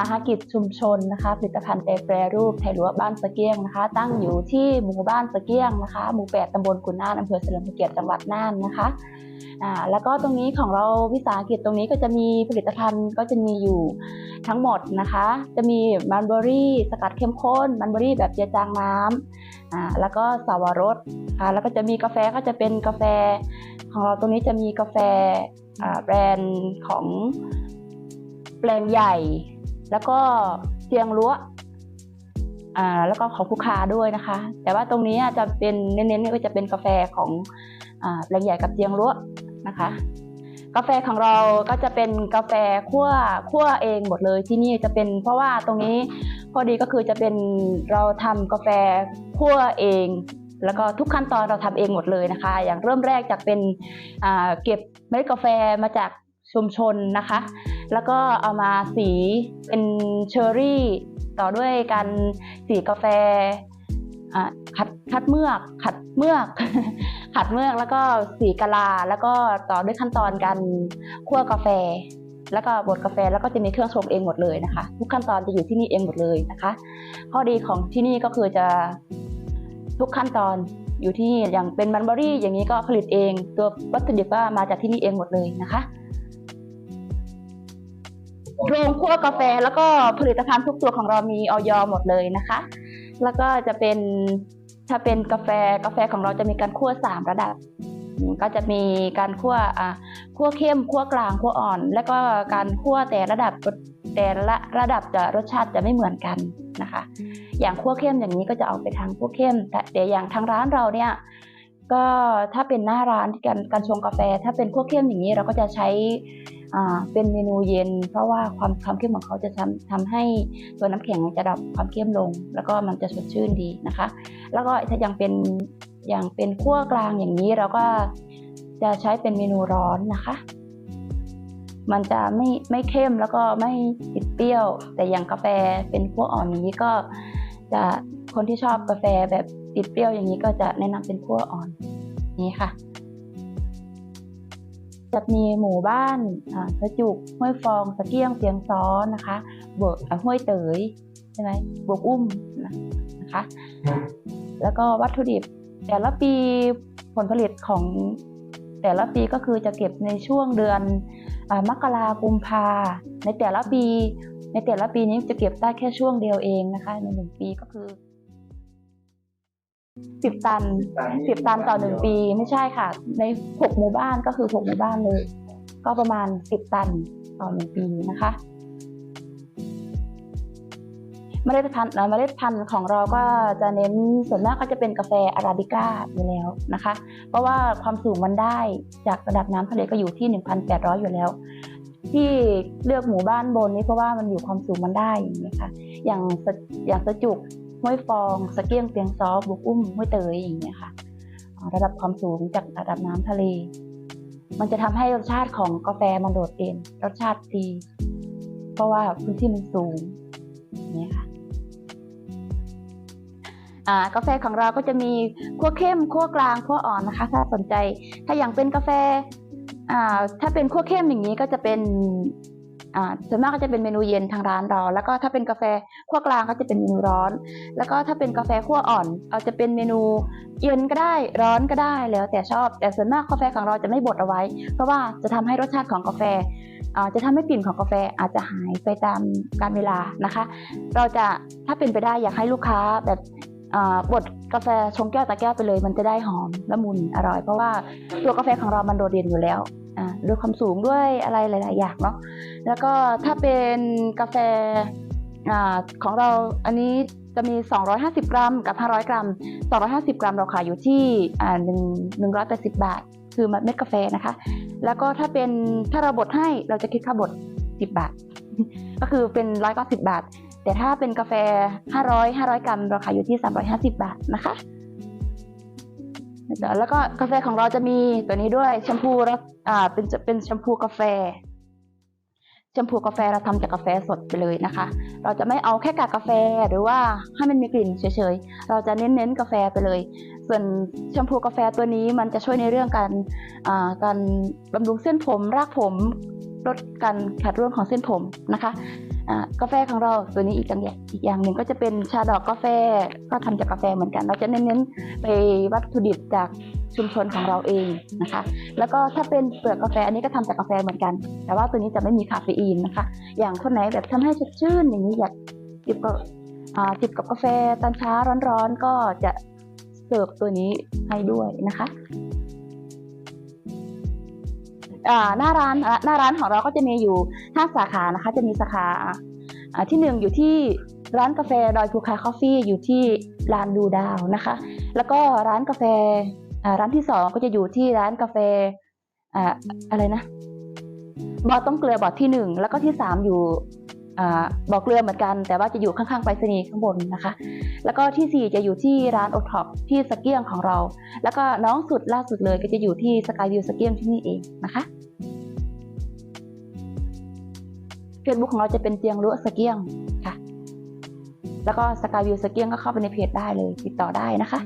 าหกิจชุมชนนะคะ ผลิตภัณฑ์แต่แปรรูปไทยรั้วบ้านสะเกียงนะคะ ตั้งอยู่ที่หมู่บ้านสะเกียงนะคะ หมู่แปดตำบลกุนน่านอำเภอเฉลิมพระเกียรติจังหวัดน่านนะคะอ่าแล้วก็ตรงนี้ของเราวิสาหกิจตรงนี้ก็จะมีผลิตภัณฑ์ก็จะมีอยู่ทั้งหมดนะคะ จะมีมันเบอรี่สกัดเข้มข้นมันเบอรี่แบบเจือจางน้ำอ่าแล้วก็สาวรสค่ะแล้วก็จะมีกาแฟก็จะเป็นกาแฟ ของเราตรงนี้จะมีกาแฟอ่าแบรนด์ของแปลงใหญ่ แล้วก็เจียงรั้วอ่าแล้วก็ของผู้ค้าด้วยนะคะ แต่ว่าตรงนี้จะเป็นเน้นๆก็จะเป็นกาแฟของอ่าแปลงใหญ่กับเจียงรั้วนะคะ กาแฟของเราก็จะเป็นกาแฟคั่วคั่วเองหมดเลยที่นี่จะเป็นเพราะว่าตรงนี้พอดีก็คือจะเป็นเราทำกาแฟคั่วเองแล้วก็ทุกขั้นตอนเราทำเองหมดเลยนะคะ อย่างเริ่มแรกจากเป็นอ่าเก็บเมล็ดกาแฟมาจาก ชุมชนนะคะ แล้วก็เอามาสีเป็นเชอร์รี่ ต่อด้วยการสีกาแฟขัดคัดเมือก ขัดเมือก ขัดเมือกแล้วก็สีกะลา แล้วก็ต่อด้วยขั้นตอนการคั่วกาแฟ แล้วก็บดกาแฟแล้วก็จะมีเครื่องชงเองหมดเลยนะคะ ทุกขั้นตอนจะอยู่ที่นี่เองหมดเลยนะคะ ข้อดีของที่นี่ก็คือจะทุกขั้นตอนอยู่ที่นี่อย่างเป็นมันเบอรี่ อย่างนี้ก็ผลิตเอง ตัววัตถุดิบก็มาจากที่นี่เองหมดเลยนะคะ โรงคั่วกาแฟแล้วก็ผลิตภัณฑ์ทุกตัวของเรามีออยหมดเลยนะคะ แล้วก็จะเป็นถ้าเป็นกาแฟกาแฟของเราจะมีการคั่วสามระดับ ก็จะมีการคั่วอ่าคั่วเข้มคั่วกลางคั่วอ่อน แล้วก็การคั่วแต่ระดับแต่ละระดับจะรสชาติจะไม่เหมือนกันนะคะ อย่างคั่วเข้มอย่างนี้ก็จะออกไปทางคั่วเข้ม แต่อย่างทางร้านเราเนี่ยก็ถ้าเป็นหน้าร้านการการชงกาแฟ ถ้าเป็นคั่วเข้มอย่างนี้เราก็จะใช้ เป็นเมนูเย็น เพราะว่าความความเข้มของเขาจะทำทำให้ตัวน้ำแข็งจะดับความเข้มลง แล้วก็มันจะสดชื่นดีนะคะ แล้วก็ถ้ายังเป็นอย่างเป็นคั่วกลางอย่างนี้เราก็จะใช้เป็นเมนูร้อนนะคะ มันจะไม่ไม่เข้มแล้วก็ไม่ติดเปรี้ยว แต่อย่างกาแฟเป็นคั่วอ่อนอย่างนี้ก็จะคนที่ชอบกาแฟแบบติดเปรี้ยวอย่างนี้ก็จะแนะนำเป็นคั่วอ่อนนี่ค่ะ จะมีหมู่บ้านอ่าสะจุกห้วยฟองสะเกียงเสียงซ้อนนะคะบวกห้วยเตยใช่ไหมบวกอุ้มนะคะ แล้วก็วัตถุดิบแต่ละปีผลผลิตของแต่ละปีก็คือจะเก็บในช่วงเดือนอมกรากุมภาในแต่ละปี ในแต่ละปีนี้จะเก็บได้แค่ช่วงเดียวเองนะคะในหนึ่งปีก็คือ สิบตันสิบตันต่อหนึ่งปีไม่ใช่ค่ะ ในหกหมู่บ้านก็คือหกหมู่บ้านเลย ก็ประมาณสิบตันต่อหนึ่งปีนะคะเมล็ดพันธุ์เอ่อเมล็ดพันธุ์ของเราก็จะเน้นส่วนมากก็จะเป็นกาแฟอาราบิก้าอยู่แล้วนะคะ เพราะว่าความสูงมันได้จากระดับน้ำทะเลก็อยู่ที่ 1,800 อยู่แล้ว ที่เลือกหมู่บ้านบนนี้เพราะว่ามันอยู่ความสูงมันได้อย่างนี้ยค่ะ อย่างสะอย่างสะจุก ห้วยฟองสะเกียงเปียงซอบุกอุ้มห้วยเตยอย่างเงี้ยค่ะระดับความสูงจากระดับน้ำทะเล มันจะทำให้รสชาติของกาแฟมันโดดเด่นรสชาติดี เพราะว่าพื้นที่มันสูงอย่างเงี้ยค่ะกาแฟของเราก็จะมีคั่วเข้มคั่วกลางคั่วอ่อนนะคะ ถ้าสนใจถ้าอย่างเป็นกาแฟถ้าเป็นคั่วเข้มอย่างนี้ก็จะเป็น ส่วนมากก็จะเป็นเมนูเย็นทางร้านเรา แล้วก็ถ้าเป็นกาแฟคั่วกลางก็จะเป็นเมนูร้อน แล้วก็ถ้าเป็นกาแฟคั่วอ่อนเอาจะเป็นเมนูเย็นก็ได้ร้อนก็ได้แล้วแต่ชอบ แต่ส่วนมากกาแฟของเราจะไม่บดเอาไว้ เพราะว่าจะทำให้รสชาติของกาแฟจะทำให้กลิ่นของกาแฟอาจจะหายไปตามกาลเวลานะคะ เราจะถ้าเป็นไปได้อยากให้ลูกค้าแบบบดกาแฟชงแก้วตะแก้วไปเลย มันจะได้หอมละมุนอร่อย เพราะว่าตัวกาแฟของเรามันโดดเด่นอยู่แล้ว ด้วยความสูงด้วยอะไรหลาย ๆ อย่างเนาะแล้วก็ถ้าเป็นกาแฟอ่าของเราอันนี้จะมี 250 กรัมกับ 500 กรัม 250 กรัมเราขายอยู่ที่อ่า1 180บาท คือเม็ดกาแฟนะคะ แล้วก็ถ้าเป็นถ้าเราบดให้เราจะคิดค่าบด 10 บาท ก็คือเป็น190บาท แต่ถ้าเป็นกาแฟ 500 500 กรัมราคาอยู่ที่ 350 บาทนะคะ แล้วก็กาแฟของเราจะมีตัวนี้ด้วยแชมพูรักอ่าเป็นเป็นแชมพูกาแฟแชมพูกาแฟเราทำจากกาแฟสดไปเลยนะคะ เราจะไม่เอาแค่กากกาแฟหรือว่าให้มันมีกลิ่นเฉยๆ เราจะเน้นๆกาแฟไปเลย ส่วนแชมพูกาแฟตัวนี้มันจะช่วยในเรื่องการอ่าการบำรุงเส้นผม รากผมลดการขาดร่วงของเส้นผมนะคะ กาแฟของเราตัวนี้อีกอย่างอีกอย่างหนึ่งก็จะเป็นชาดอกกาแฟก็ทำจากกาแฟเหมือนกัน เราจะเน้นๆไปวัตถุดิบจากชุมชนของเราเองนะคะ แล้วก็ถ้าเป็นเปลือกกาแฟอันนี้ก็ทำจากกาแฟเหมือนกัน แต่ว่าตัวนี้จะไม่มีคาเฟอีนนะคะ อย่างคนไหนแบบทำให้สดชื่นอย่างนี้อยากจิบกับอ่าจิบกับกาแฟตอนเช้าร้อนๆก็จะเสิร์ฟตัวนี้ให้ด้วยนะคะ หน้าร้านหน้าร้านของเราก็จะมีอยู่ห้าสาขานะคะ จะมีสาขาที่หนึ่งอยู่ที่ร้านกาแฟดอยภูคาคอฟฟี่อยู่ที่ลานดูดาวนะคะ แล้วก็ร้านกาแฟร้านที่สองก็จะอยู่ที่ร้านกาแฟออะไรนะบอต้มเกลือบอที่หนึ่งแล้วก็ที่สามอยู่ บ่อเกลือเหมือนกัน แต่ว่าจะอยู่ข้างๆไปรษณีย์ข้างบนนะคะ แล้วก็ที่สี่จะอยู่ที่ร้านโอท็อปที่สเกียงของเรา แล้วก็น้องสุดล่าสุดเลยก็จะอยู่ที่สกายวิวสเกียงที่นี่เองนะคะเฟซบุ๊กของเราจะเป็นเจียงรั้วสเกียงค่ะ แล้วก็สกายวิวสเกียงก็เข้าไปในเพจได้เลยติดต่อได้นะคะ